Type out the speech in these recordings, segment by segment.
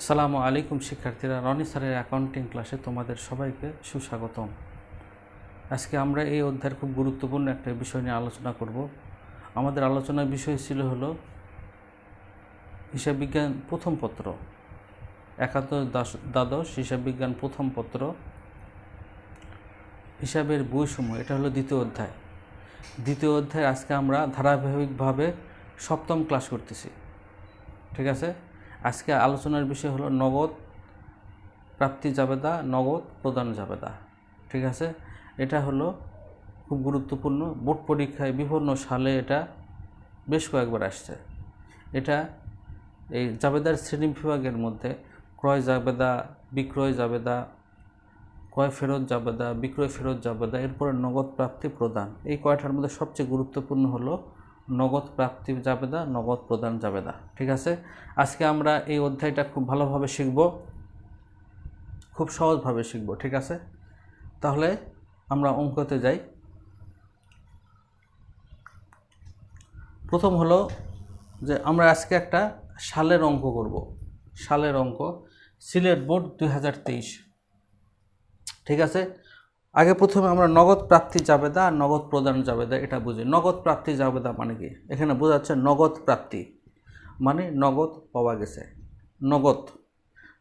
আসসালামু আলাইকুম শিক্ষার্থীরা, রনি স্যারের অ্যাকাউন্টিং ক্লাসে তোমাদের সবাইকে সুস্বাগতম। আজকে আমরা এই অধ্যায়ের খুব গুরুত্বপূর্ণ একটা বিষয় নিয়ে আলোচনা করব। আমাদের আলোচনার বিষয় ছিল হলো হিসাব বিজ্ঞান প্রথম পত্র। একাদশ দ্বাদশ হিসাব বিজ্ঞান প্রথম পত্র। হিসাবের বইসমূহ, এটা হলো দ্বিতীয় অধ্যায়। দ্বিতীয় অধ্যায় আজকে আমরা ধারাবাহিকভাবে সপ্তম ক্লাস করতেছি। ঠিক আছে? আজকে আলোচনার বিষয় হলো নগদ প্রাপ্তি জাবেদা, নগদ প্রদান জাবেদা। ঠিক আছে? এটা হলো খুব গুরুত্বপূর্ণ। বোর্ড পরীক্ষায় বিভিন্ন সালে এটা বেশ কয়েকবার আসছে। এটা এই জাবেদার শ্রেণি বিভাগের মধ্যে ক্রয় জাবেদা, বিক্রয় জাবেদা, ক্রয় ফেরত জাবেদা, বিক্রয় ফেরত জাবেদা, এরপরে নগদ প্রাপ্তি প্রদান। এই কয়টার মধ্যে সবচেয়ে গুরুত্বপূর্ণ হলো নগদ প্রাপ্তি জাবেদা, নগদ প্রদান জাবেদা, ঠিক আছে? আজকে আমরা এই অধ্যায়টা খুব ভালোভাবে শিখব, খুব সহজভাবে শিখব, ঠিক আছে? তাহলে আমরা অঙ্কতে যাই। প্রথম হলো যে আমরা আজকে একটা সালের অঙ্ক করব, সালের অঙ্ক, সিলেট বোর্ড দুই হাজার তেইশ, ঠিক আছে? আগে প্রথমে আমরা নগদ প্রাপ্তি জাবেদা আর নগদ প্রদান জাবেদা, এটা বুঝি। নগদ প্রাপ্তি জাবেদা মানে কি? এখানে বোঝাচ্ছে নগদ প্রাপ্তি মানে নগদ পাওয়া গেছে। নগদ।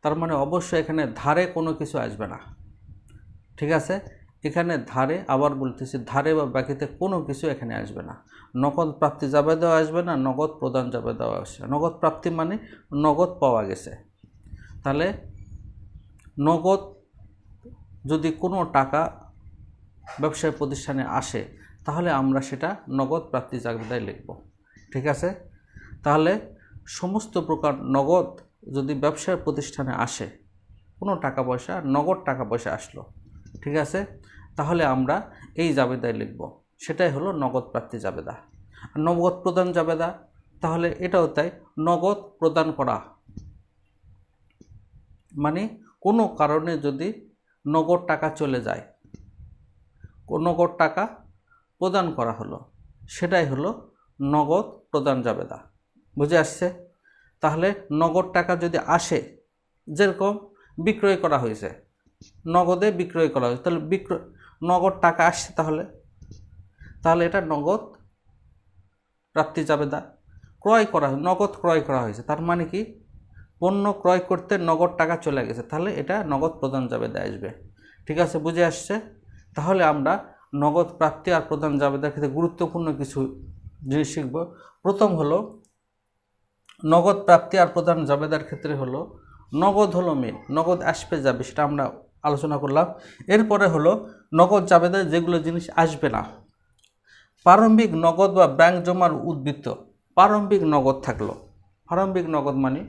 তার মানে অবশ্যই এখানে ধারে কোনো কিছু আসবে না। ঠিক আছে? এখানে ধারে আবার বলতেছি, ধারে বা বাকিতে কোনো কিছু এখানে আসবে না। নগদ প্রাপ্তি যাবে দেওয়া আসবে না, নগদ প্রদান যাবে দেওয়া আসবে নগদ প্রাপ্তি মানে নগদ পাওয়া গেছে। তাহলে নগদ যদি কোনো টাকা ব্যবসায় প্রতিষ্ঠানে আসে, তাহলে আমরা সেটা নগদ প্রাপ্তি জাবেদায় লিখব। ঠিক আছে? তাহলে সমস্ত প্রকার নগদ যদি ব্যবসায় প্রতিষ্ঠানে আসে, কোনো টাকা পয়সা, নগদ টাকা পয়সা আসলো, ঠিক আছে? তাহলে আমরা এই জাবেদায় লিখব। সেটাই হলো নগদ প্রাপ্তি জাবেদা। নগদ প্রদান জাবেদা, তাহলে এটাও তাই, নগদ প্রদান করা। মানে কোনো কারণে যদি নগদ টাকা চলে যায়। নগদ টাকা প্রদান করা হলো। সেটাই হলো নগদ প্রদান জাবেদা। বুঝে আসছে? তাহলে নগদ টাকা যদি আসে, যেরকম বিক্রয় করা হয়েছে, নগদে বিক্রয় করা হয়েছে, তাহলে বিক্রয় নগদ টাকা আসছে তাহলে? তাহলে এটা নগদ প্রাপ্তি জাবেদা ক্রয় করা, নগদ ক্রয় করা হয়েছে। তার মানে কি? পণ্য ক্রয় করতে নগদ টাকা চলে গেছে, তাহলে এটা নগদ প্রদান জাবেদা আসবে। ঠিক আছে, বুঝে আসছে? তাহলে আমরা নগদ প্রাপ্তি আর প্রদান জাবেদার ক্ষেত্রে গুরুত্বপূর্ণ কিছু জিনিস শিখব। প্রথম হলো, নগদ প্রাপ্তি আর প্রদান জাবেদার ক্ষেত্রে হলো, নগদ হলো মেন নগদ আসবে যাবে, সেটা আমরা আলোচনা করলাম। এরপরে হলো, নগদ জাবেদায় যেগুলো জিনিস আসবে না। প্রারম্ভিক নগদ বা ব্যাংক জমার উদ্বৃত্ত, প্রারম্ভিক নগদ থাকল। প্রারম্ভিক নগদ মানে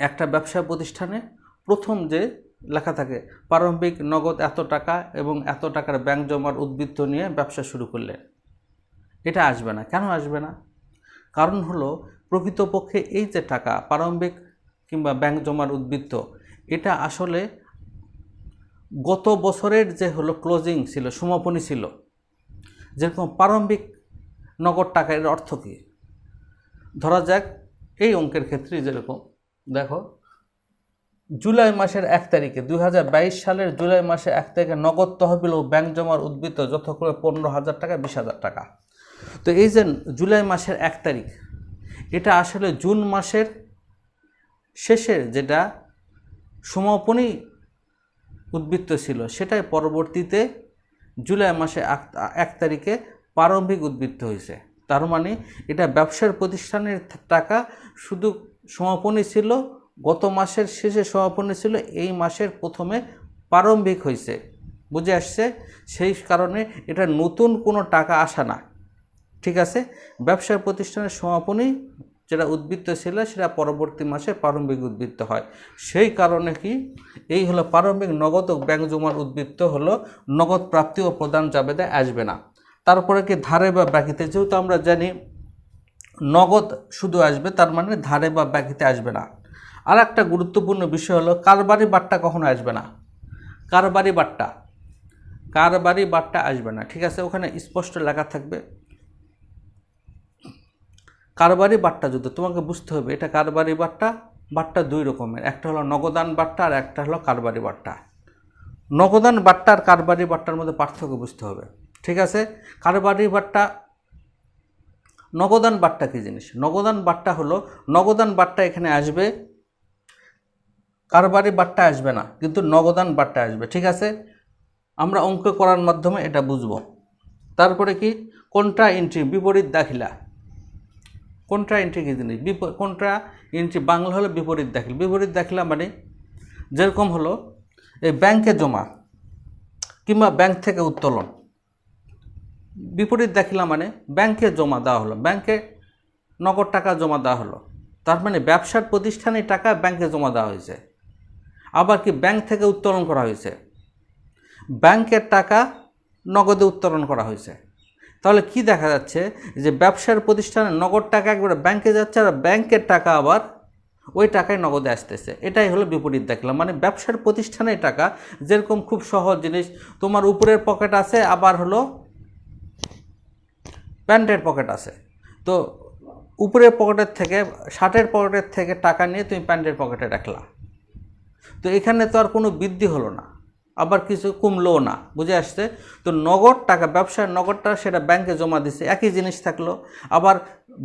একটা ব্যবসা প্রতিষ্ঠানে প্রথম যে লেখা থাকে, প্রারম্ভিক নগদ এত টাকা এবং এত টাকার ব্যাংক জমার উদ্বৃত্ত নিয়ে ব্যবসা শুরু করলেন এটা আসবে না। কেন আসবে না? কারণ হলো, প্রকৃতপক্ষে এই যে টাকা, প্রারম্ভিক কিংবা ব্যাংক জমার উদ্বৃত্ত, এটা আসলে গত বছরের যে হলো ক্লোজিং ছিল, সমাপনী ছিল। যেরকম প্রারম্ভিক নগদ টাকা এর অর্থ কী? ধরা যাক, এই অঙ্কের ক্ষেত্রে যেরকম। দেখো, জুলাই মাসের এক তারিখে দু হাজার বাইশ সালের জুলাই মাসে এক তারিখে নগদ তহবিল ও ব্যাংক জমার উদ্বৃত্ত যথাক্রমে পনেরো হাজার টাকা, বিশ হাজার টাকা। তো এই যে জুলাই মাসের এক তারিখ, এটা আসলে জুন মাসের শেষের যেটা সমাপনী উদ্বৃত্ত ছিল, সেটাই পরবর্তীতে জুলাই মাসে এক- এক তারিখে প্রারম্ভিক উদ্বৃত্ত হয়েছে। তার মানে এটা ব্যবসার প্রতিষ্ঠানের টাকা শুধু সমাপনী ছিল, গত মাসের শেষে সমাপনী ছিল, এই মাসের প্রথমে প্রারম্ভিক হয়েছে। বুঝে আসছে? সেই কারণে এটা নতুন কোনো টাকা আসা না। ঠিক আছে? ব্যবসায় প্রতিষ্ঠানের সমাপনী যেটা উদ্বৃত্ত ছিল, সেটা পরবর্তী মাসে প্রারম্ভিক উদ্বৃত্ত হয়। সেই কারণে কি? এই হলো প্রারম্ভিক নগদ ব্যাংক জমার উদ্বৃত্ত হলো, নগদ প্রাপ্তি ও প্রদান জাবেদায় আসবে না। তারপরে কি ধারে বা বাকিতে যেহেতু আমরা জানি নগদ শুধু আসবে, তার মানে ধারে বা বাকিতে আসবে না। আর একটা গুরুত্বপূর্ণ বিষয় হলো, কারবারি বাট্টা কখনো আসবে না। কারবারি বাট্টা কারবারি বাট্টা আসবে না, ঠিক আছে? ওখানে স্পষ্ট লেখা থাকবে। কারবারি বাট্টা যুদ্ধ, তোমাকে বুঝতে হবে, এটা কারবারি বাট্টা বাট্টা দুই রকমের, একটা হলো নগদান বাট্টা আর একটা হলো কারবারি বাট্টা। নগদান বাট্টা আর কারবারি বাট্টার মধ্যে পার্থক্য বুঝতে হবে, ঠিক আছে? কারবারি বাট্টা নগদান বাট্টা কী জিনিস? নগদান বাট্টা হলো, নগদান বাট্টা এখানে আসবে, কারবারি বাট্টা আসবে না, কিন্তু নগদান বাট্টা আসবে, ঠিক আছে? আমরা অঙ্ক করার মাধ্যমে এটা বুঝব। তারপরে কি? কোনটা এন্ট্রি বিপরীত দাখিলা। কোনটা এন্ট্রি কী জিনিস? কোনটা এন্ট্রি বাংলা হলো বিপরীত দাখিল। বিপরীত দাখিলা মানে যেরকম হলো, এই ব্যাংকে জমা কিংবা ব্যাংক থেকে উত্তোলন। বিপরীত দেখিলা মানে ব্যাংকে জমা দেওয়া হলো, ব্যাংকে নগদ টাকা জমা দেওয়া হলো। তার মানে ব্যবসার প্রতিষ্ঠানে টাকা ব্যাংকে জমা দেওয়া হয়েছে। আবার কি ব্যাংক থেকে উত্তোলন করা হয়েছে? ব্যাংকের টাকা নগদে উত্তোলন করা হয়েছে। তাহলে কি দেখা যাচ্ছে যে ব্যবসার প্রতিষ্ঠানে নগদ টাকা একবারে ব্যাংকে যাচ্ছে আর ব্যাংকের টাকা আবার ওই টাকায় নগদে আসতেছে। এটাই হলো বিপরীত দেখলাম। মানে ব্যবসার প্রতিষ্ঠানের টাকা যেরকম খুব সহজ জিনিস, তোমার উপরের পকেট আছে, আবার হলো প্যান্টের পকেট আছে। তো উপরের পকেটের থেকে, শার্টের পকেটের থেকে টাকা নিয়ে তুমি প্যান্টের পকেটে রাখলা। তো এখানে তো আর কোনো বৃদ্ধি হলো না, আবার কিছু কমলোও না, বুঝে আসছে? তো নগদ টাকা, ব্যবসার নগদটা সেটা ব্যাংকে জমা দিচ্ছে একই জিনিস থাকল। আবার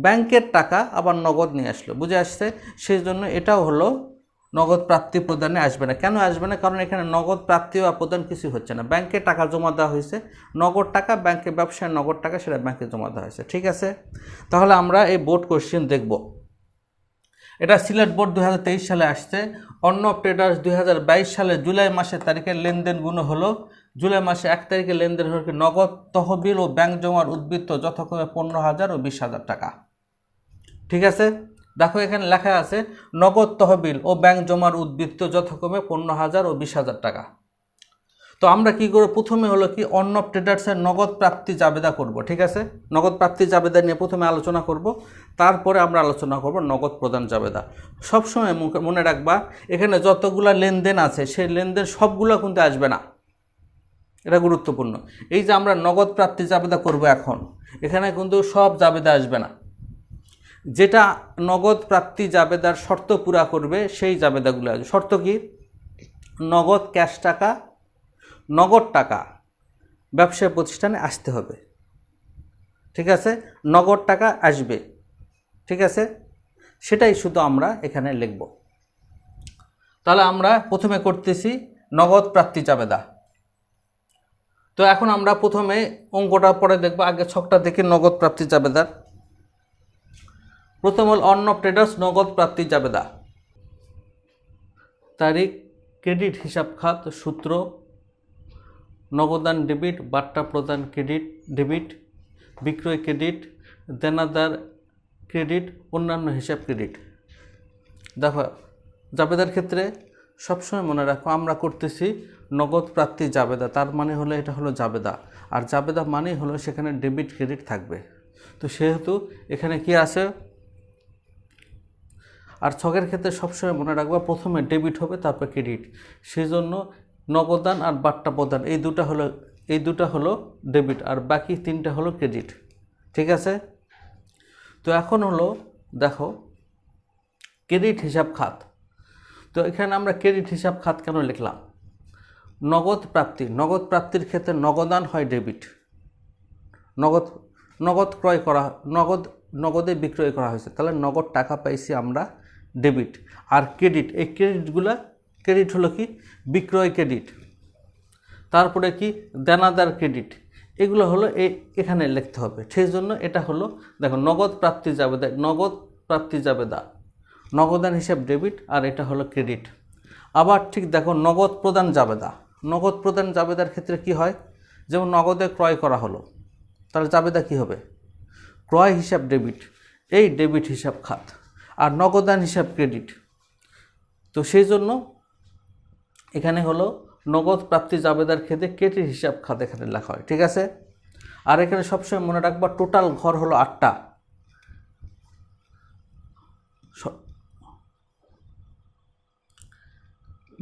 ব্যাংকের টাকা আবার নগদ নিয়ে আসলো, বুঝে আসছে? সেই জন্য এটাও হলো নগদ প্রাপ্তি প্রদানে আসবে না। কেন আসবে না? কারণ এখানে নগদ প্রাপ্তি বা প্রদান কিছু হচ্ছে না। ব্যাংকে টাকা জমা দেওয়া হয়েছে। নগদ টাকা, ব্যাংকে ব্যবসায় নগদ টাকা সেটা ব্যাংকে জমা দেওয়া হয়েছে। ঠিক আছে? তাহলে আমরা এই বোর্ড কোশ্চেন দেখব। এটা সিলেট বোর্ড দু হাজার তেইশ সালে আসছে। অন্য ট্রেডার্স দু হাজার বাইশ সালে জুলাই মাসের তারিখের লেনদেনগুলো হলো। জুলাই মাসে এক তারিখে লেনদেন হলো নগদ তহবিল ও ব্যাংক জমার উদ্বৃত্ত যথাক্রমে পনেরো হাজার ও বিশ হাজার টাকা। ঠিক আছে? দেখো এখানে লেখা আছে, নগদ তহবিল ও ব্যাংক জমার উদ্বৃত্ত যথাক্রমে পনেরো হাজার ও বিশ হাজার টাকা। তো আমরা কি করব? প্রথমে হলো কি, অন্য ট্রেডার্সের নগদ প্রাপ্তি জাবেদা করব, ঠিক আছে? নগদ প্রাপ্তি জাবেদা নিয়ে প্রথমে আলোচনা করব, তারপরে আমরা আলোচনা করব নগদ প্রদান জাবেদা। সবসময় মনে রাখবা, এখানে যতগুলা লেনদেন আছে, সেই লেনদেন সবগুলো কিন্তু আসবে না। এটা গুরুত্বপূর্ণ। এই যে আমরা নগদ প্রাপ্তি জাবেদা করব এখন, এখানে কিন্তু সব জাবেদা আসবে না। যেটা নগদ প্রাপ্তি জাবেদার শর্ত পুরা করবে, সেই জাবেদাগুলো আসবে শর্ত কি? নগদ ক্যাশ টাকা, নগদ টাকা ব্যবসায় প্রতিষ্ঠানে আসতে হবে। ঠিক আছে? নগদ টাকা আসবে। ঠিক আছে? সেটাই শুধু আমরা এখানে লিখব। তাহলে আমরা প্রথমে করতেছি নগদ প্রাপ্তি চাবেদা তো এখন আমরা প্রথমে অঙ্কটা পরে দেখব। আগে ছকটা দেখি নগদ প্রাপ্তি চাবেদার প্রথম হল অন্য ট্রেডার্স, নগদ প্রাপ্তি জাবেদা। তারিখ, ক্রেডিট, হিসাব খাত, সূত্র, নগদান ডেবিট, বার্তা প্রদান ক্রেডিট, ডেবিট, বিক্রয় ক্রেডিট, দেনাদার ক্রেডিট, অন্যান্য হিসাব ক্রেডিট। দেখো, জাবেদার ক্ষেত্রে সবসময় মনে রাখো, আমরা করতেছি নগদ প্রাপ্তি জাবেদা, তার মানে হলো এটা হলো জাবেদা। আর জাবেদা মানেই হলো সেখানে ডেবিট ক্রেডিট থাকবে। তো সেহেতু এখানে কি আছে? আর ছকের ক্ষেত্রে সবসময় মনে রাখবা প্রথমে ডেবিট হবে, তারপর ক্রেডিট। সেই জন্য নগদান আর বাট্টা প্রদান, এই দুটা হলো, এই দুটা হলো ডেবিট আর বাকি তিনটা হলো ক্রেডিট। ঠিক আছে? তো এখন হলো, দেখো, ক্রেডিট হিসাব খাত। তো এখানে আমরা ক্রেডিট হিসাব খাত কেন লিখলাম? নগদ প্রাপ্তি, নগদ প্রাপ্তির ক্ষেত্রে নগদান হয় ডেবিট। নগদ নগদ ক্রয় করা, নগদ, নগদে বিক্রয় করা হয়েছে। তাহলে নগদ টাকা পাইছি আমরা ডেবিট আর ক্রেডিট এই ক্রেডিটগুলা ক্রেডিট হলো কি? বিক্রয় ক্রেডিট তারপরে কি? দেনাদার ক্রেডিট এগুলো হলো এখানে লিখতে হবে। সেই জন্য এটা হলো, দেখো, নগদ প্রাপ্তি জাবেদা, নগদ প্রাপ্তি জাবেদা। নগদান হিসাব ডেবিট আর এটা হলো ক্রেডিট আবার ঠিক দেখো, নগদ প্রদান জাবেদা। নগদ প্রদান জাবেদার ক্ষেত্রে কি হয়? যেমন নগদে ক্রয় করা হলো, তাহলে জাবেদা কি হবে? ক্রয় হিসাব ডেবিট এই ডেবিট হিসাব খাত। আর নগদান হিসাব ক্রেডিট তো সেই জন্য এখানে হলো নগদ প্রাপ্তি জাবেদার ক্ষেত্রে ক্রেডিট হিসাব খাত এখানে লেখা হয়, ঠিক আছে? আর এখানে সবসময় মনে রাখবা টোটাল ঘর হলো আটটা।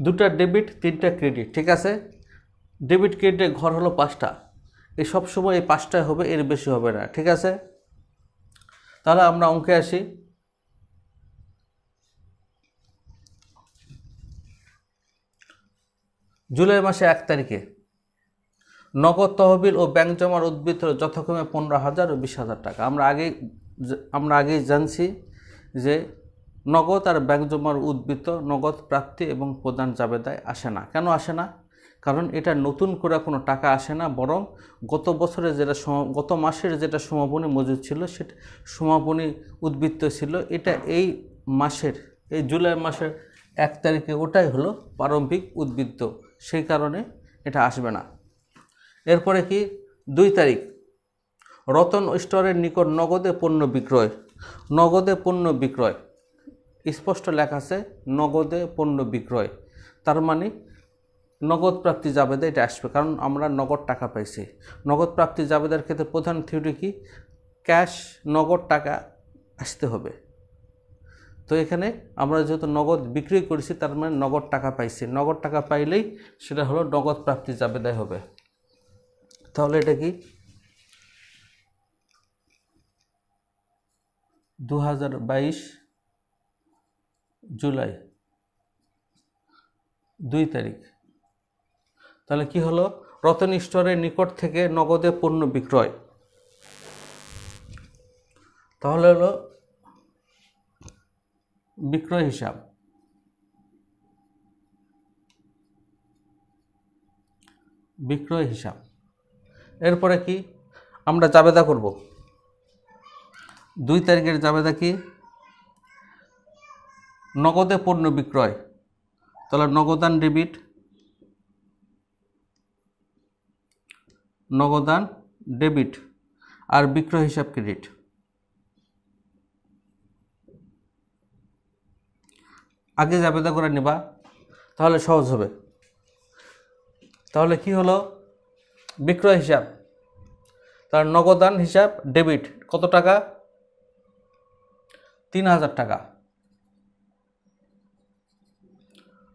দুটা ডেবিট তিনটা ক্রেডিট ঠিক আছে? ডেবিট ক্রেডিটের ঘর হলো পাঁচটা। এই সব সময় এই পাঁচটায় হবে, এর বেশি হবে না, ঠিক আছে? তাহলে আমরা অঙ্কে আসি। জুলাই মাসে এক তারিখে নগদ তহবিল ও ব্যাংক জমার উদ্বৃত্ত যথাক্রমে পনেরো হাজার ও বিশ হাজার টাকা। আমরা আগেই আমরা আগেই জানছি যে নগদ আর ব্যাংক জমার উদ্বৃত্ত নগদ প্রাপ্তি এবং প্রদান জাবেদায় আসে না। কেন আসে না? কারণ এটা নতুন করে কোনো টাকা আসে না, বরং গত বছরে যেটা গত মাসের যেটা সমাপনী মজুদ ছিল সেটা সমাপনী উদ্বৃত্ত ছিল। এটা এই মাসের, এই জুলাই মাসের এক তারিখে ওটাই হলো প্রারম্ভিক উদ্বৃত্ত। সেই কারণে এটা আসবে না। এরপরে কি? দুই তারিখ। রতন স্টোরের নিকট নগদে পণ্য বিক্রয়। নগদে পণ্য বিক্রয়। স্পষ্ট লেখা আছে, নগদে পণ্য বিক্রয়। তার মানে নগদ প্রাপ্তি জাবেদা এটা আসবে, কারণ আমরা নগদ টাকা পাইছি। নগদ প্রাপ্তি জাবেদার ক্ষেত্রে প্রধান থিওরি কি? ক্যাশ, নগদ টাকা আসতে হবে। তো এখানে আমরা যেহেতু নগদ বিক্রি করেছি, তার মানে নগদ টাকা পাইছি। নগদ টাকা পাইলেই সেটা হলো নগদ প্রাপ্তি জাবেদায় হবে। তাহলে এটা কি? দু হাজার বাইশ জুলাই, দুই তারিখ। তাহলে কি হলো? রতন স্টোরের নিকট থেকে নগদে পণ্য বিক্রয়। তাহলে হলো বিক্রয় হিসাব। বিক্রয় হিসাব। এরপরে কি? আমরা জাবেদা করব। দুই তারিখের জাবেদা কি? নগদে পণ্য বিক্রয়। তাহলে নগদান ডেবিট নগদান ডেবিট। আর বিক্রয় হিসাব ক্রেডিট। আগে জাবেদা করে নিবা, তাহলে সহজ হবে। তাহলে কি হলো? বিক্রয় হিসাব। তার নগদান হিসাব, ডেবিট, কত টাকা? তিন হাজার টাকা।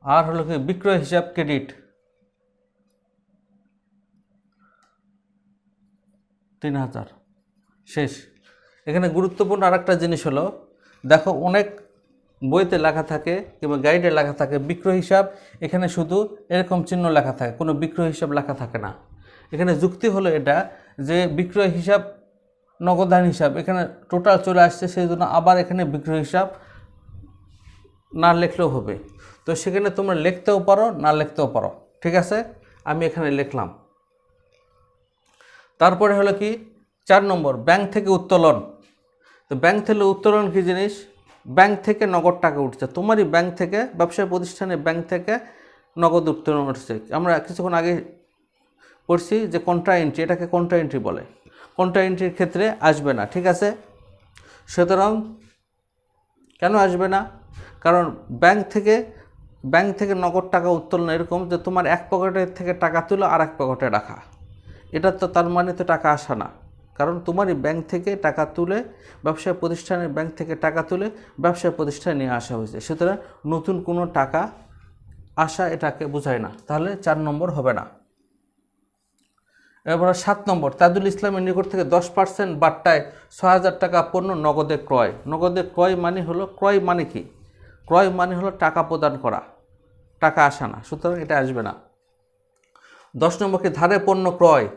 আর হলো কি, বিক্রয় হিসাব, ক্রেডিট। তিন হাজার। শেষ। এখানে গুরুত্বপূর্ণ আরেকটা জিনিস হলো, দেখো অনেক বইতে লেখা থাকে কিংবা গাইডে লেখা থাকে বিক্রয় হিসাব, এখানে শুধু এরকম চিহ্ন লেখা থাকে, কোনো বিক্রয় হিসাব লেখা থাকে না। এখানে যুক্তি হলো এটা যে বিক্রয় হিসাব নগদান হিসাব, এখানে টোটাল চলে আসছে, সেই জন্য আবার এখানে বিক্রয় হিসাব না লিখলেও হবে। তো সেখানে তোমরা লিখতেও পারো, না লিখতেও পারো, ঠিক আছে? আমি এখানে লিখলাম। তারপরে হলো কি? চার নম্বর, ব্যাংক থেকে উত্তোলন। তো ব্যাংক থেকে উত্তোলন কী জিনিস? ব্যাংক থেকে নগদ টাকা উঠছে। তোমারই ব্যাংক থেকে, ব্যবসায় প্রতিষ্ঠানে ব্যাংক থেকে নগদ উত্তোলন উঠছে। আমরা কিছুক্ষণ আগে পড়ছি যে কন্ট্রা এন্ট্রি এটাকে কন্ট্রা এন্ট্রি বলে। কন্ট্রা এন্ট্রির ক্ষেত্রে আসবে না, ঠিক আছে? সুতরাং কেন আসবে না? কারণ ব্যাংক থেকে ব্যাংক থেকে নগদ টাকা উত্তোলন এরকম যে তোমার এক পকেটের থেকে টাকা তুলো আর এক পকেটে রাখা। এটা তো তার মানে তো টাকা আসা না। কারণ তোমারই ব্যাংক থেকে টাকা তুলে ব্যবসায় প্রতিষ্ঠানের ব্যাংক থেকে টাকা তুলে ব্যবসায় প্রতিষ্ঠানে নিয়ে আসা হয়েছে। সুতরাং নতুন কোনো টাকা আসা এটাকে বোঝায় না। তাহলে চার নম্বর হবে না। এবার সাত নম্বর। তাজুল ইসলামের নিকট থেকে দশ পার্সেন্ট বাট্টায় ছ হাজার টাকা পণ্য নগদে ক্রয়। নগদে ক্রয় মানে হলো, ক্রয় মানে কি? ক্রয় মানে হলো টাকা প্রদান করা, টাকা আসা না। সুতরাং এটা আসবে না। দশ নম্বরকে ধারে পণ্য ক্রয়।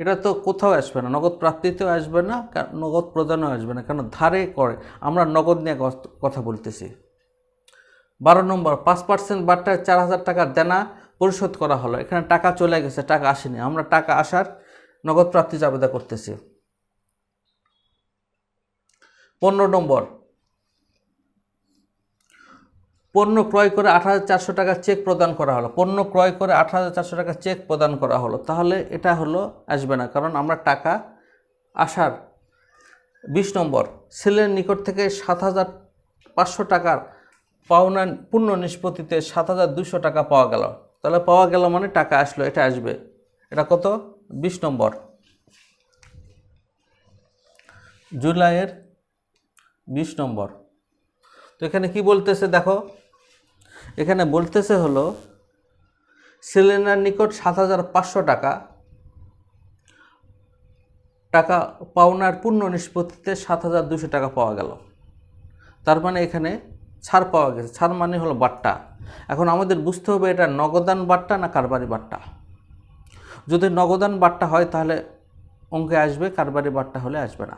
এটা তো কোথাও আসবে না, নগদ প্রাপ্তিতেও আসবে না নগদ প্রদানও আসবে না, কেন ধারে করে, আমরা নগদ নিয়ে কথা বলতেছি। বারো নম্বর, পাঁচ পার্সেন্ট বাট্টায় চার হাজার টাকা দেনা পরিশোধ করা হলো, এখানে টাকা চলে গেছে, টাকা আসেনি, আমরা টাকা আসার নগদ প্রাপ্তি জাবেদা করতেছি। পনেরো নম্বর পণ্য ক্রয় করে আট হাজার চারশো টাকা চেক প্রদান করা হলো। পণ্য ক্রয় করে আট হাজার চারশো টাকা চেক প্রদান করা হলো। তাহলে এটা হলো, আসবে না। কারণ আমরা টাকা আসার বিশ নম্বর, সেলের নিকট থেকে সাত হাজার পাঁচশো টাকার পাওনা পূর্ণ নিষ্পত্তিতে সাত হাজার দুশো টাকা পাওয়া গেল। তাহলে পাওয়া গেল মানে টাকা আসলো, এটা আসবে। এটা কত? বিশ নম্বর। জুলাইয়ের বিশ নম্বর। তো এখানে কি বলতেছে, দেখো এখানে বলতেছে হলো সেলেনার নিকট সাত হাজার পাঁচশো টাকা টাকা পাওনার পূর্ণ নিষ্পত্তিতে সাত হাজার দুশো টাকা পাওয়া গেল। তার মানে এখানে ছাড় পাওয়া গেছে। ছাড় মানে হলো বাট্টা। এখন আমাদের বুঝতে হবে এটা নগদান বাট্টা না কারবারি বাট্টা। যদি নগদান বাট্টা হয় তাহলে অঙ্কে আসবে, কারবারি বাট্টা হলে আসবে না।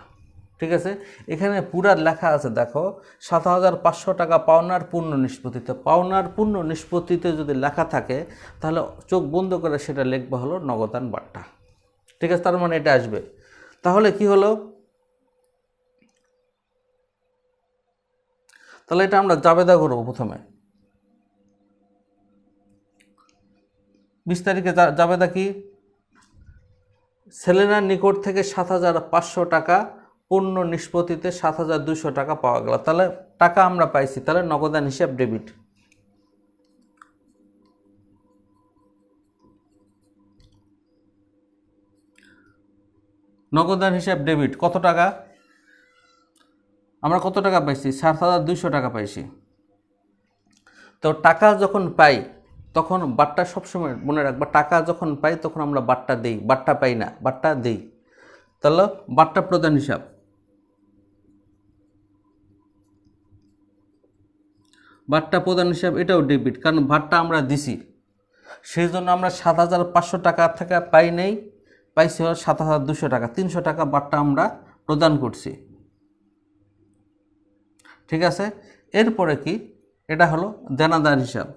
ঠিক আছে? এখানে পুরার লেখা আছে, দেখো, সাত হাজার পাঁচশো টাকা পাওনার পূর্ণ নিষ্পত্তিতে। পাওনার পূর্ণ নিষ্পত্তিতে যদি লেখা থাকে, তাহলে চোখ বন্ধ করে সেটা লিখবা হলো নগদান বাট্টা ঠিক আছে? তার মানে এটা আসবে। তাহলে কি হলো? তাহলে এটা আমরা জাবেদা করব প্রথমে। বিশ তারিখে জাবেদা কি? সেলেনার নিকট থেকে সাত হাজার পাঁচশো টাকা পূর্ণ নিষ্পত্তিতে সাত হাজার দুশো টাকা পাওয়া গেল। তাহলে টাকা আমরা পাইছি, তাহলে নগদান হিসাব ডেবিট নগদান হিসাব ডেবিট কত টাকা? আমরা কত টাকা পাইছি? সাত হাজার দুইশো টাকা পাইছি। তো টাকা যখন পাই, তখন বাট্টা সবসময় মনে রাখবা, টাকা যখন পাই, তখন আমরা বাট্টা দেই। বাট্টা পাই না, বাট্টা দেই। তাহলে বাট্টা প্রদান হিসাব। বাট্টা প্রদান হিসাব এটাও ডেবিট কারণ ভাটটা আমরা দিছি। সেই জন্য আমরা সাত হাজার পাঁচশো টাকা থেকে পাই নেই, পাইছি সাত হাজার দুশো টাকা, তিনশো টাকা বাট্টা আমরা প্রদান করছি। ঠিক আছে? এরপরে কি? এটা হলো দেনাদার হিসাব।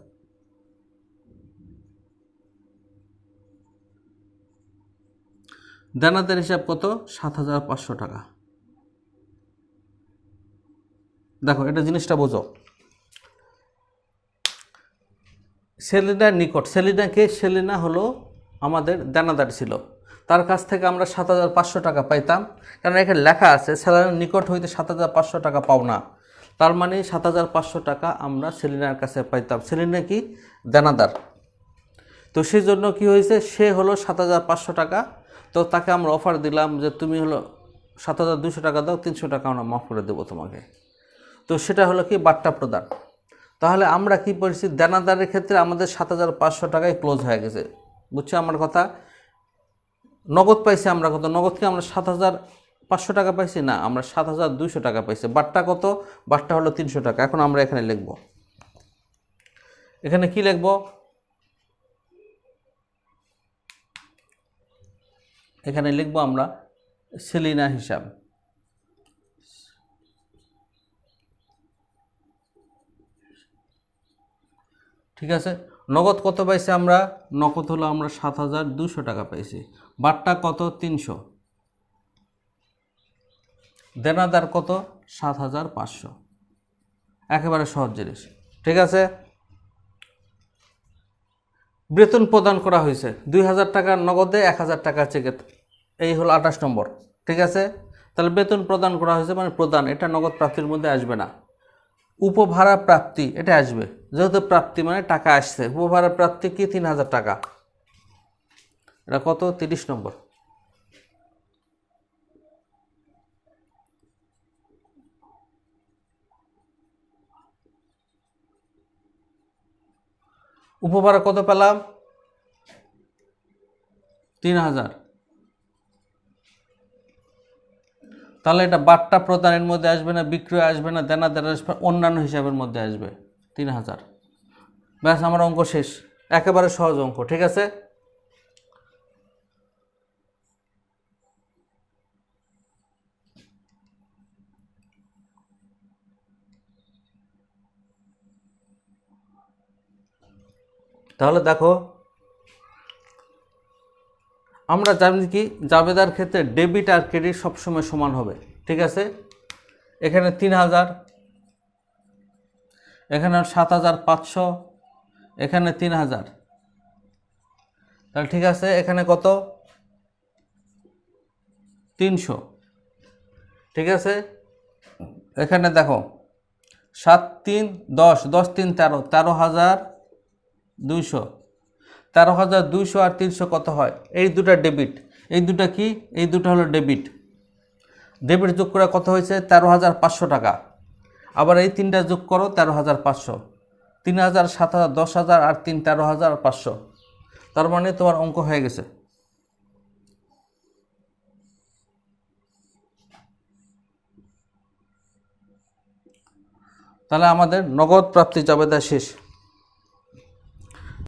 দেনাদার হিসাব কত? সাত হাজার পাঁচশো টাকা। দেখো, এটা জিনিসটা বোঝো। সেলিনার নিকট, সেলিনাকে, সেলিনা হলো আমাদের দানাদার ছিল। তার কাছ থেকে আমরা সাত হাজার পাঁচশো টাকা পাইতাম। কারণ এখানে লেখা আছে, সেলিনার নিকট হইতে সাত হাজার পাঁচশো টাকা পাও না। তার মানে সাত হাজার পাঁচশো টাকা আমরা সেলিনার কাছে পাইতাম। সেলিনা কি? দানাদার। তো সেই জন্য কি হয়েছে? সে হলো সাত হাজার পাঁচশো টাকা। তো তাকে আমরা অফার দিলাম যে, তুমি হলো সাত হাজার দুশো টাকা দাও, তিনশো টাকা আমরা মাফ করে দেবো তোমাকে। তো সেটা হলো কি? বাট্টা প্রদান। তাহলে আমরা কি পড়ছি? দেনাদারের ক্ষেত্রে আমাদের সাত হাজার পাঁচশো টাকায় ক্লোজ হয়ে গেছে। বুঝছ আমার কথা? নগদ পাইছি আমরা কত? নগদ কি আমরা সাত হাজার পাঁচশো টাকা পাইছি? না, আমরা সাত হাজার দুইশো টাকা পাইছি। বাট্টা কত? বাট্টা হলো তিনশো টাকা। এখন আমরা এখানে লিখব। এখানে কি লিখব? এখানে লিখব আমরা সেলিনা হিসাব। ঠিক আছে? নগদ কত পাইছি আমরা? নগদ হলো আমরা সাত হাজার দুশো টাকা পাইছি। বাট্টা কত? তিনশো। দেনাদার কত? সাত হাজার পাঁচশো। একেবারে সহজ জিনিস। ঠিক আছে? বেতন প্রদান করা হয়েছে। দুই হাজার টাকার নগদে, এক হাজার টাকা চেকে এই হলো আঠাশ নম্বর। ঠিক আছে? তাহলে বেতন প্রদান করা হয়েছে মানে প্রদান। এটা নগদ প্রাপ্তির মধ্যে আসবে না। উপভাড়া প্রাপ্তি এটা আসবে। যেহেতু প্রাপ্তি মানে টাকা আসছে উপভাড়া প্রাপ্তি কি? তিন হাজার টাকা। এটা কত? তিরিশ নম্বর। উপভাড়া কত পেলাম? তিন হাজার। তাহলে এটা বাট্টা প্রদানের মধ্যে আসবে না, বিক্রয় আসবে না দেনাদার আসবে, অন্যান্য হিসাবের মধ্যে আসবে। তিন হাজার। ব্যাস, আমার অঙ্ক শেষ। একেবারে সহজ অঙ্ক, ঠিক আছে? তাহলে দেখো আমরা জানি কি, জাবেদার ক্ষেত্রে ডেবিট আর ক্রেডিট সবসময় সমান হবে, ঠিক আছে? এখানে তিন হাজার, এখানে সাত হাজার পাঁচশো, এখানে তিন হাজার। তাহলে ঠিক আছে, এখানে কত? তিনশো। ঠিক আছে? এখানে দেখো, সাত তিন দশ দশ তিন তেরো তেরো হাজার দুইশো। তেরো হাজার দুইশো আর তিনশো কত হয়? এই দুটা ডেবিট এই দুটা কি? এই দুটা হলো ডেবিট ডেবিট যোগ করে কত হয়েছে? তেরো হাজার পাঁচশো টাকা। আবার এই তিনটা যোগ করো, তেরো হাজার পাঁচশো। তিন হাজার, সাত হাজার, দশ হাজার আর তিন, তেরো হাজার পাঁচশো। তার মানে তোমার অঙ্ক হয়ে গেছে। তাহলে আমাদের নগদ প্রাপ্তি জবেদা শেষ।